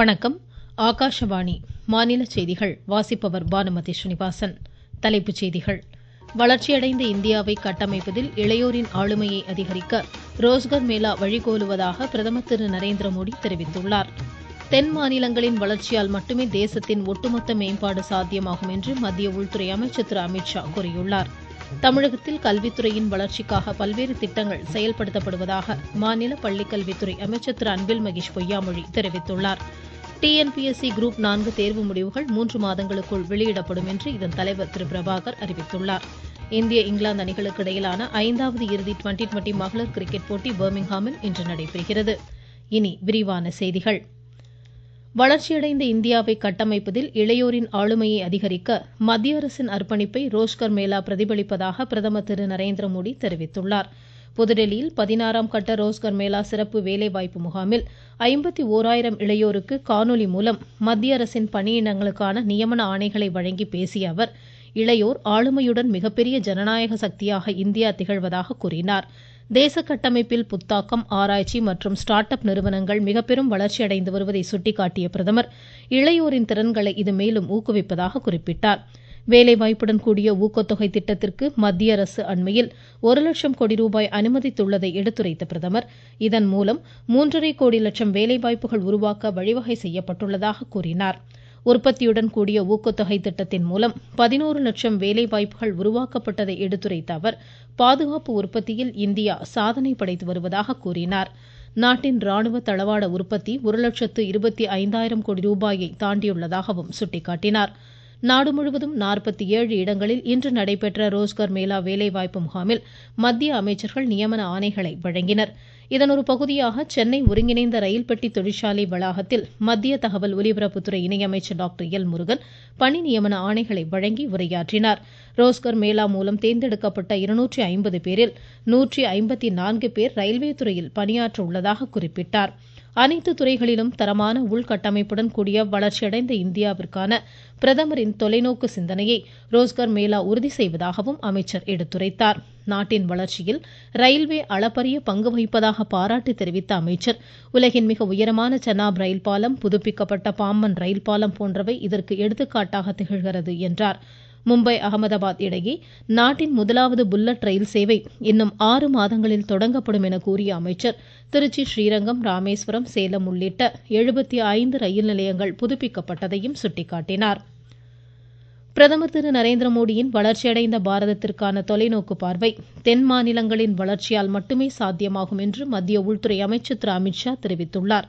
வணக்கம். ஆகாஷவாணி மாநில செய்திகள் வாசிப்பவர் பானுமதி ஸ்ரீனிவாசன். தலைப்புச் செய்திகள். வளர்ச்சியடைந்த இந்தியாவை கட்டமைப்பதில் இளையோரின் ஆளுமையை அதிகரிக்க ரோஸ்கர் மேளா வழிகோலுவதாக பிரதமர் திரு நரேந்திர மோடி தெரிவித்துள்ளார். தென் மாநிலங்களின் வளர்ச்சியால் மட்டுமே தேசத்தின் ஒட்டுமொத்த மேம்பாடு சாத்தியமாகும் என்று மத்திய உள்துறை அமைச்சர் திரு அமித்ஷா கூறியுள்ளார். தமிழகத்தில் கல்வித்துறையின் வளர்ச்சிக்காக பல்வேறு திட்டங்கள் செயல்படுத்தப்படுவதாக மாநில பள்ளிக்கல்வித்துறை அமைச்சர் திரு அன்பில் மகேஷ் பொய்யாமொழி தெரிவித்துள்ளார். டிஎன்பிஎஸ்சி குரூப் நான்கு தேர்வு முடிவுகள் மூன்று மாதங்களுக்குள் வெளியிடப்படும் என்று இதன் தலைவர் திரு பிரபாகர் அறிவித்துள்ளார். இந்திய இங்கிலாந்து அணிகளுக்கு இடையிலான ஐந்தாவது இறுதி டுவெண்டி டுவெண்டி மகளிர் கிரிக்கெட் போட்டி பர்மிங்ஹாமில் இன்று நடைபெறுகிறது. இனி விரிவான செய்திகள். வளர்ச்சியடைந்த இந்தியாவை கட்டமைப்பதில் இளையோரின் ஆளுமையை அதிகரிக்க மத்திய அரசின் அர்ப்பணிப்பை ரோஷ்கர் மேளா பிரதிபலிப்பதாக பிரதமர் திரு நரேந்திர மோடி தெரிவித்துள்ளாா் புதுடெல்லியில் பதினாறாம் கட்ட ரோஸ்கர் மேளா சிறப்பு வேலைவாய்ப்பு முகாமில் ஐம்பத்தி ஓராயிரம் இளையோருக்கு காணொலி மூலம் மத்திய அரசின் பணியிடங்களுக்கான நியமன ஆணைகளை வழங்கி பேசிய அவர் இளையோர் ஆளுமையுடன் மிகப்பெரிய ஜனநாயக சக்தியாக இந்தியா திகழ்வதாக கூறினார். தேச கட்டமைப்பில் புத்தாக்கம் ஆராய்ச்சி மற்றும் ஸ்டார்ட் அப் நிறுவனங்கள் மிகப்பெரும் வளர்ச்சியடைந்து வளர்ச்சி அடைந்து வருவதை சுட்டிக்காட்டிய பிரதமர் இளையோரின் திறன்களை இது மேலும் ஊக்குவிப்பதாக குறிப்பிட்டார். வேலைவாய்ப்புடன் கூடிய ஊக்கத்தொகை திட்டத்திற்கு மத்திய அரசு அண்மையில் ஒரு லட்சம் கோடி ரூபாய் அனுமதித்துள்ளதை எடுத்துரைத்த பிரதமர் இதன் மூலம் மூன்றரை கோடி லட்சம் வேலைவாய்ப்புகள் உருவாக்க வழிவகை செய்யப்பட்டுள்ளதாக கூறினார். உற்பத்தியுடன் கூடிய ஊக்கத்தொகை திட்டத்தின் மூலம் பதினோரு லட்சம் வேலைவாய்ப்புகள் உருவாக்கப்பட்டதை எடுத்துரைத்த அவர் பாதுகாப்பு உற்பத்தியில் இந்தியா சாதனை படைத்து வருவதாக கூறினார். நாட்டின் ராணுவ தளவாட உற்பத்தி ஒரு லட்சத்து இருபத்தி ஐந்தாயிரம் கோடி ரூபாயை தாண்டியுள்ளதாகவும் சுட்டிக்காட்டினார். நாடு முழுவதும் நாற்பத்தி ஏழு இடங்களில் இன்று நடைபெற்ற ரோஸ்கர் மேளா வேலைவாய்ப்பு முகாமில் மத்திய அமைச்சர்கள் நியமன ஆணைகளை வழங்கினர். இதன் ஒரு பகுதியாக சென்னை ஒருங்கிணைந்த ரயில் பெட்டி தொழிற்சாலை வளாகத்தில் மத்திய தகவல் ஒலிபரப்புத்துறை இணையமைச்சர் டாக்டர் எல் முருகன் பணி நியமன ஆணைகளை வழங்கி உரையாற்றினார். ரோஸ்கர் மேளா மூலம் தேர்ந்தெடுக்கப்பட்ட இருநூற்றி ஐம்பது பேரில் நூற்றி ஐம்பத்தி நான்கு பேர் ரயில்வே துறையில் பணியாற்ற உள்ளதாக குறிப்பிட்டார். அனைத்து துறைகளிலும் தரமான உள்கட்டமைப்புடன் கூடிய வளர்ச்சியடைந்த இந்தியாவிற்கான பிரதமரின் தொலைநோக்கு சிந்தனையை ரோஸ்கர் மேளா உறுதி செய்வதாகவும் அமைச்சர் எடுத்துரைத்தார். நாட்டின் வளர்ச்சியில் ரயில்வே அளப்பரிய பங்கு வகிப்பதாக பாராட்டு தெரிவித்த அமைச்சர் உலகின் மிக உயரமான சென்னாப் ரயில் பாலம் புதுப்பிக்கப்பட்ட பாம்பன் ரயில் பாலம் போன்றவை இதற்கு எடுத்துக்காட்டாக திகழ்கிறது என்றார். மும்பை அகமதாபாத் இடையே நாட்டின் முதலாவது புல்லட் ரயில் சேவை இன்னும் ஆறு மாதங்களில் தொடங்கப்படும் என கூறிய அமைச்சர் திருச்சி ஸ்ரீரங்கம் ராமேஸ்வரம் சேலம் உள்ளிட்ட எழுபத்தி ஐந்து ரயில் நிலையங்கள் புதுப்பிக்கப்பட்டதையும் சுட்டிக்காட்டினார். பிரதமர் திரு நரேந்திர மோடியின் வளர்ச்சியடைந்த பாரதத்திற்கான தொலைநோக்கு பார்வை தென் மாநிலங்களின் வளர்ச்சியால் மட்டுமே சாத்தியமாகும் என்று மத்திய உள்துறை அமைச்சர் திரு அமித்ஷா தெரிவித்துள்ளார்.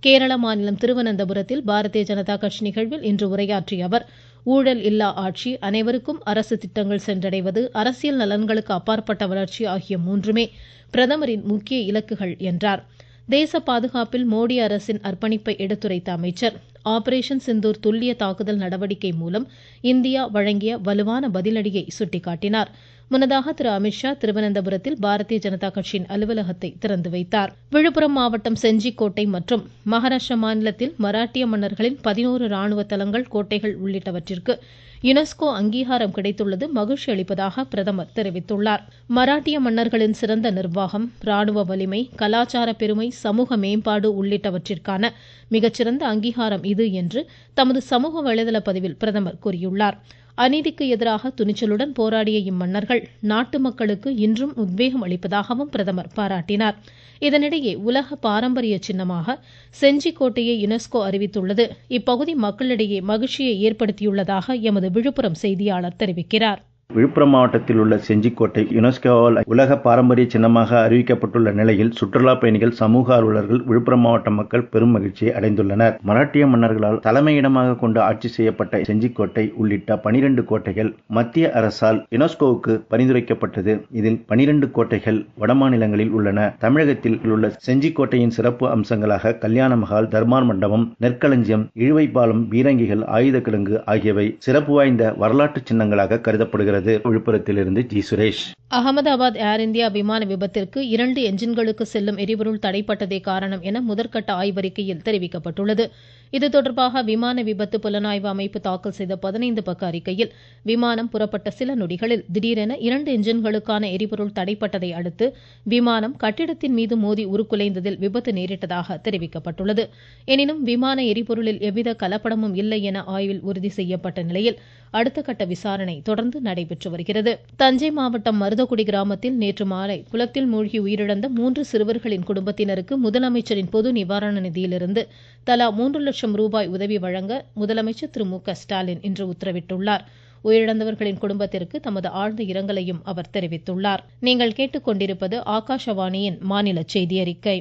கேரள மாநிலம் திருவனந்தபுரத்தில் பாரதிய ஜனதா கட்சி நிகழ்வில் இன்று உரையாற்றிய அவர் ஊழல் இல்லா ஆட்சி அனைவருக்கும் அரசு திட்டங்கள் சென்றடைவது அரசியல் நலன்களுக்கு அப்பாற்பட்ட வளர்ச்சி ஆகிய மூன்றுமே பிரதமரின் முக்கிய இலக்குகள் என்றார். தேச பாதுகாப்பில் மோடி அரசின் அர்ப்பணிப்பை எடுத்துரைத்த அமைச்சர். ஆபரேஷன் சிந்தூர் துல்லிய தாக்குதல் நடவடிக்கை மூலம் இந்தியா வழங்கிய வலுவான பதிலடியை சுட்டிக்காட்டினார். முன்னதாக திரு அமித்ஷா திருவனந்தபுரத்தில் பாரதிய ஜனதா கட்சியின் அலுவலகத்தை திறந்து வைத்தார். விழுப்புரம் மாவட்டம் செஞ்சிக்கோட்டை மற்றும் மகாராஷ்டிர மாநிலத்தில் மராட்டிய மன்னர்களின் பதினோரு ராணுவ தலங்கள் கோட்டைகள் உள்ளிட்டவற்றிற்கு யுனெஸ்கோ அங்கீகாரம் கிடைத்துள்ளது மகிழ்ச்சி அளிப்பதாக பிரதமர் தெரிவித்துள்ளார். மராட்டிய மன்னர்களின் சிறந்த நிர்வாகம் ராணுவ வலிமை கலாச்சார பெருமை சமூக மேம்பாடு உள்ளிட்டவற்றிற்கான மிகச்சிறந்த அங்கீகாரம் இது என்று தமது சமூக வலைதள பதிவில் பிரதமர் கூறியுள்ளார். அநீதிக்கு எதிராக துணிச்சலுடன் போராடிய இம்மன்னர்கள் நாட்டு மக்களுக்கு இன்றும் உத்வேகம் அளிப்பதாகவும் பிரதமர் பாராட்டினார். இதனிடையே உலக பாரம்பரிய சின்னமாக செஞ்சிக்கோட்டையை யுனெஸ்கோ அறிவித்துள்ளது. இப்பகுதி மக்களிடையே மகிழ்ச்சியை ஏற்படுத்தியுள்ளதாக எமது விழுப்புரம் செய்தியாளர் தெரிவிக்கிறார். விழுப்புரம் மாவட்டத்தில் உள்ள செஞ்சிக்கோட்டை யுனெஸ்கோவால் உலக பாரம்பரிய சின்னமாக அறிவிக்கப்பட்டுள்ள நிலையில் சுற்றுலா பயணிகள் சமூக ஆர்வலர்கள் விழுப்புரம் மாவட்ட மக்கள் பெரும் மகிழ்ச்சியை அடைந்துள்ளனர். மராட்டிய மன்னர்களால் தலைமையிடமாக கொண்டு ஆட்சி செய்யப்பட்ட செஞ்சிக்கோட்டை உள்ளிட்ட பனிரெண்டு கோட்டைகள் மத்திய அரசால் யுனெஸ்கோவுக்கு பரிந்துரைக்கப்பட்டது. இதில் பனிரெண்டு கோட்டைகள் வடமாநிலங்களில் உள்ளன. தமிழகத்தில் உள்ள செஞ்சிக்கோட்டையின் சிறப்பு அம்சங்களாக கல்யாண மகால் தர்மார் மண்டபம் நெற்களஞ்சியம் இழுவை பாலம் பீரங்கிகள் ஆயுத கிழங்கு ஆகியவை சிறப்பு வாய்ந்த வரலாற்று சின்னங்களாக கருதப்படுகிறது. வருகிறது விழுப்புரத்திலிருந்து G Suresh. Ahmedabad Air India விமான விபத்திற்கு இரண்டு என்ஜின்களுக்கு செல்லும் எரிபொருள் தடைப்பட்டதே காரணம் என முதற்கட்ட ஆய்வறிக்கையில் தெரிவிக்கப்பட்டுள்ளது. இது தொடர்பாக விமான விபத்து புலனாய்வு அமைப்பு தாக்கல் செய்த பதினைந்து பக்க அறிக்கையில் விமானம் புறப்பட்ட சில நொடிகளில் திடீரென இரண்டு என்ஜின்களுக்கான எரிபொருள் தடைப்பட்டதை அடுத்து விமானம் கட்டிடத்தின் மீது மோதி உருக்குலைந்ததில் விபத்து நேரிட்டதாக தெரிவிக்கப்பட்டுள்ளது. எனினும் விமான எரிபொருளில் எவ்வித கலப்படமும் இல்லை என ஆய்வில் உறுதி செய்யப்பட்ட நிலையில் அடுத்தகட்ட விசாரணை தொடர்ந்து நடைபெற்று வருகிறது. தஞ்சை மாவட்டம் மருதக்குடி கிராமத்தில் நேற்று மாலை குளத்தில் மூழ்கி உயிரிழந்த மூன்று சிறுவர்களின் குடும்பத்தினருக்கு முதலமைச்சரின் பொது நிவாரண நிதியிலிருந்து தலா மூன்று லட்சம் ரூபாய் உதவி வழங்க முதலமைச்சர் திரு மு ஸ்டாலின் இன்று உத்தரவிட்டுள்ளார். உயிரிழந்தவர்களின் குடும்பத்திற்கு தமது ஆழ்ந்த இரங்கலையும் அவர் தெரிவித்துள்ளார். நீங்கள் கேட்டுக்கொண்டிருப்பது ஆகாஷவாணியின் மாநில செய்தி அறிக்கை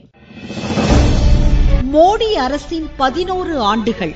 மோடி அரசின் பதினோரு ஆண்டுகள்.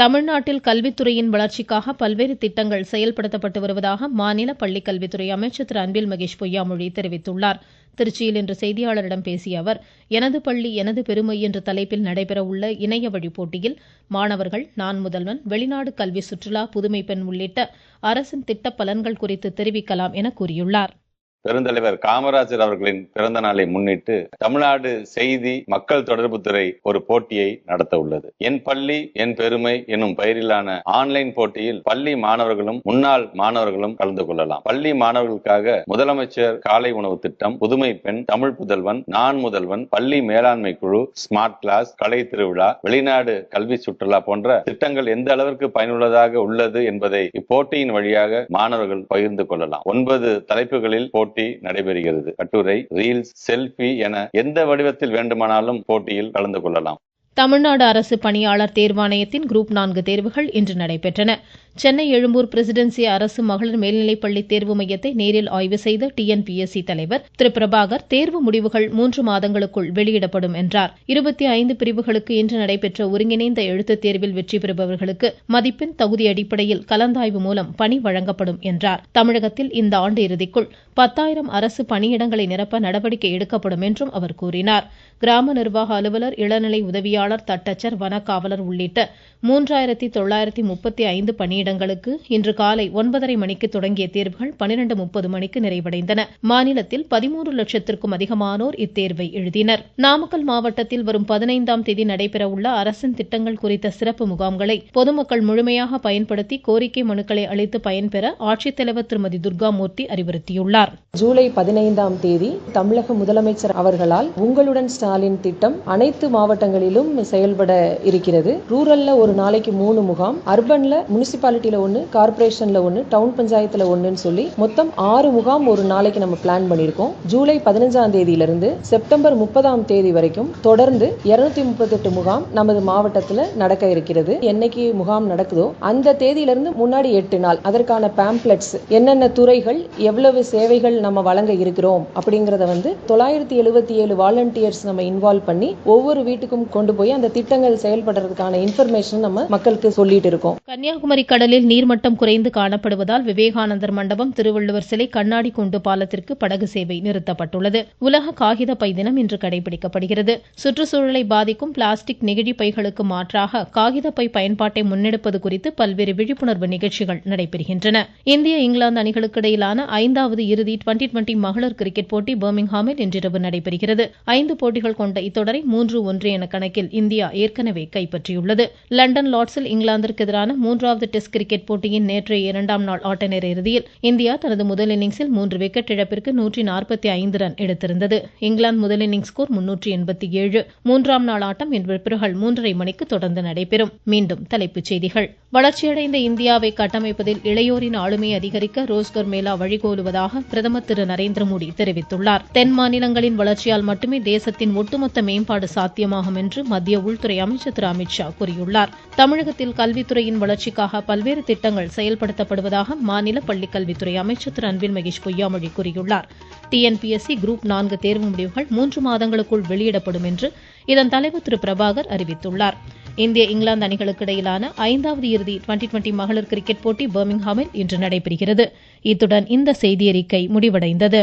தமிழ்நாட்டில் கல்வித்துறையின் வளர்ச்சிக்காக பல்வேறு திட்டங்கள் செயல்படுத்தப்பட்டு வருவதாக மாநில பள்ளிக்கல்வித்துறை அமைச்சர் திரு அன்பில் மகேஷ் பொய்யாமொழி தெரிவித்துள்ளார். திருச்சியில் இன்று செய்தியாளரிடம் பேசிய அவர் எனது பள்ளி எனது பெருமை என்ற தலைப்பில் நடைபெறவுள்ள இணைய வழி போட்டியில் மாணவர்கள் நான் முதல்வன் வெளிநாடு கல்வி சுற்றுலா புதுமை பெண் உள்ளிட்ட அரசின் திட்ட பலன்கள் குறித்து தெரிவிக்கலாம் என கூறியுள்ளார். பெருந்தலைவர் காமராஜர் அவர்களின் பிறந்த நாளை முன்னிட்டு தமிழ்நாடு செய்தி மக்கள் தொடர்புத்துறை ஒரு போட்டியை நடத்த உள்ளது. என் பள்ளி என் பெருமை என்னும் பெயரிலான ஆன்லைன் போட்டியில் பள்ளி மாணவர்களும் முன்னாள் மாணவர்களும் கலந்து கொள்ளலாம். பள்ளி மாணவர்களுக்காக முதலமைச்சர் காலை உணவு திட்டம் புதுமை பெண் தமிழ் புதல்வன் நான் முதல்வன் பள்ளி மேலாண்மை குழு ஸ்மார்ட் கிளாஸ் கலை திருவிழா வெளிநாடு கல்வி சுற்றுலா போன்ற திட்டங்கள் எந்த அளவிற்கு பயனுள்ளதாக உள்ளது என்பதை இப்போட்டியின் வழியாக மாணவர்கள் பகிர்ந்து கொள்ளலாம். ஒன்பது தலைப்புகளில் போட்டி போட்டி நடைபெறுகிறது. கட்டுரை ரீல்ஸ் செல்பி என எந்த வடிவத்தில் வேண்டுமானாலும் போட்டியில் கலந்து கொள்ளலாம். தமிழ்நாடு அரசு பணியாளர் தேர்வாணையத்தின் குரூப் நான்கு தேர்வுகள் இன்று நடைபெற்றன. சென்னை எழும்பூர் பிரசிடென்சி அரசு மகளிர் மேல்நிலைப்பள்ளி தேர்வு மையத்தை நேரில் ஆய்வு செய்த டிஎன்பிஎஸ்சி தலைவர் திரு பிரபாகர் தேர்வு முடிவுகள் மூன்று மாதங்களுக்குள் வெளியிடப்படும் என்றார். இருபத்தி ஐந்து பிரிவுகளுக்கு இன்று நடைபெற்ற ஒருங்கிணைந்த எழுத்துத் தேர்வில் வெற்றி பெறுபவர்களுக்கு மதிப்பெண் தகுதி அடிப்படையில் கலந்தாய்வு மூலம் பணி வழங்கப்படும் என்றார். தமிழகத்தில் இந்த ஆண்டு இறுதிக்குள் பத்தாயிரம் அரசு பணியிடங்களை நிரப்ப நடவடிக்கை எடுக்கப்படும் என்றும் அவர் கூறினார். கிராம நிர்வாக அலுவலர் இளநிலை உதவியாளர் தட்டச்சர் வனக்காவலர் உள்ளிட்ட மூன்றாயிரத்தி தொள்ளாயிரத்தி முப்பத்தி ஐந்து பணியிடங்களுக்கு இன்று காலை ஒன்பதரை மணிக்கு தொடங்கிய தேர்வுகள் பனிரெண்டு முப்பது மணிக்கு நிறைவடைந்தன. மாநிலத்தில் பதிமூன்று லட்சத்திற்கும் அதிகமானோர் இத்தேர்வை எழுதினர். நாமக்கல் மாவட்டத்தில் வரும் பதினைந்தாம் தேதி நடைபெறவுள்ள அரசின் திட்டங்கள் குறித்த சிறப்பு முகாம்களை பொதுமக்கள் முழுமையாக பயன்படுத்தி கோரிக்கை மனுக்களை அளித்து பயன்பெற ஆட்சித்தலைவர் திருமதி துர்காமூர்த்தி அறிவுறுத்தியுள்ளார். ஜூலை பதினைந்தாம் தேதி தமிழக முதலமைச்சர் அவர்களால் உங்களுடன் ஸ்டாலின் திட்டம் அனைத்து மாவட்டங்களிலும் செயல்பட இருக்கிறது. ரூரல்ல ஒரு நாளைக்கு மூணு முகாம் அர்பன்ல முனிசிபாலிட்டியில் ஒன்று கார்பரேஷனில் ஒன்று டவுன் பஞ்சாயத்தில் ஒன்றுன்னு சொல்லி மொத்தம் ஆறு முகாம் ஒரு நாளைக்கு நம்ம பிளான் பண்ணியிருக்கோம். ஜூலை பதினஞ்சாம் தேதியிலிருந்து செப்டம்பர் முப்பதாம் தேதி வரைக்கும் தொடர்ந்து இருநூத்தி முப்பத்தெட்டு முகாம் நமது மாவட்டத்தில் நடக்க இருக்கிறது. என்னைக்கு முகாம் நடக்குதோ அந்த தேதியிலிருந்து முன்னாடி எட்டு நாள் அதற்கான பேம்ப்ளெட்ஸ் என்னென்ன துறைகள் எவ்வளவு சேவைகள் நம்ம வழங்க இருக்கிறோம் அப்படிங்கிறத வந்து தொள்ளாயிரத்தி எழுபத்தி ஏழு வாலண்டியர்ஸ் நம்ம இன்வால்வ் பண்ணி ஒவ்வொரு வீட்டுக்கும் கொண்டு போய் அந்த திட்டங்கள் செயல்படுறதுக்கான இன்ஃபர்மேஷன் நம்ம மக்களுக்கு சொல்லிட்டு இருக்கோம். கன்னியாகுமரி கடலில் நீர்மட்டம் குறைந்து காணப்படுவதால் விவேகானந்தர் மண்டபம் திருவள்ளுவர் சிலை கண்ணாடி கொண்டு பாலத்திற்கு படகு சேவை நிறுத்தப்பட்டுள்ளது. உலக காகித பை தினம் இன்று கடைபிடிக்கப்படுகிறது. சுற்றுச்சூழலை பாதிக்கும் பிளாஸ்டிக் நெகிழி பைகளுக்கு மாற்றாக காகித பை பயன்பாட்டை முன்னெடுப்பது குறித்து பல்வேறு விழிப்புணர்வு நிகழ்ச்சிகள் நடைபெறுகின்றன. இந்திய இங்கிலாந்து அணிகளுக்கு இடையிலான ஐந்தாவது இறுதி டுவெண்டி டுவெண்டி மகளிர் கிரிக்கெட் போட்டி பர்மிங்ஹாமில் இன்றிரவு நடைபெறுகிறது. ஐந்து போட்டிகள் கொண்ட இத்தொடரை மூன்று ஒன்று என கணக்கில் இந்தியா ஏற்கனவே கைப்பற்றியுள்ளது. லண்டன் லார்ட்ஸில் இங்கிலாந்திற்கு எதிரான மூன்றாவது டெஸ்ட் கிரிக்கெட் போட்டியின் நேற்றைய இரண்டாம் நாள் ஆட்ட நேர இறுதியில் இந்தியா தனது முதல் இன்னிங்ஸில் மூன்று விக்கெட் இழப்பிற்கு நூற்றி நாற்பத்தி ஐந்து ரன் எடுத்திருந்தது. இங்கிலாந்து முதல் இன்னிங்ஸ் ஸ்கோர் முன்னூற்றி எண்பத்தி ஏழு. மூன்றாம் நாள் ஆட்டம் இன்று பிற்பகல் மூன்றரை மணிக்கு தொடர்ந்து நடைபெறும். மீண்டும் தலைப்புச் செய்திகள். வளர்ச்சியடைந்த இந்தியாவை கட்டமைப்பதில் இளையோரின் ஆளுமையை அதிகரிக்க ரோஸ்கர் மேலா வழிகோலுவதாக பிரதமர் திரு நரேந்திர மோடி தெரிவித்துள்ளார். தென் மாநிலங்களின் வளர்ச்சியால் மட்டுமே தேசத்தின் ஒட்டுமொத்த மேம்பாடு சாத்தியமாகும் என்று மத்திய உள்துறை அமைச்சர் திரு அமித்ஷா கூறியுள்ளார். தமிழகத்தில் கல்வித்துறையின் வளர்ச்சிக்காக பல பல்வேறு திட்டங்கள் செயல்படுத்தப்படுவதாக மாநில பள்ளிக்கல்வித்துறை அமைச்சர் திரு அன்பில் மகேஷ் பொய்யாமொழி கூறியுள்ளார். டிஎன்பிஎஸ்சி குரூப் நான்கு தேர்வு முடிவுகள் மூன்று மாதங்களுக்குள் வெளியிடப்படும் என்று இதன் தலைவர் திரு பிரபாகர் அறிவித்துள்ளார். இந்திய இங்கிலாந்து அணிகளுக்கு இடையிலான ஐந்தாவது இறுதி டுவெண்டி டுவெண்டி மகளிர் கிரிக்கெட் போட்டி பர்மிங்ஹாமில் இன்று நடைபெறுகிறது. இத்துடன் இந்த செய்தியறிக்கை முடிவடைந்தது.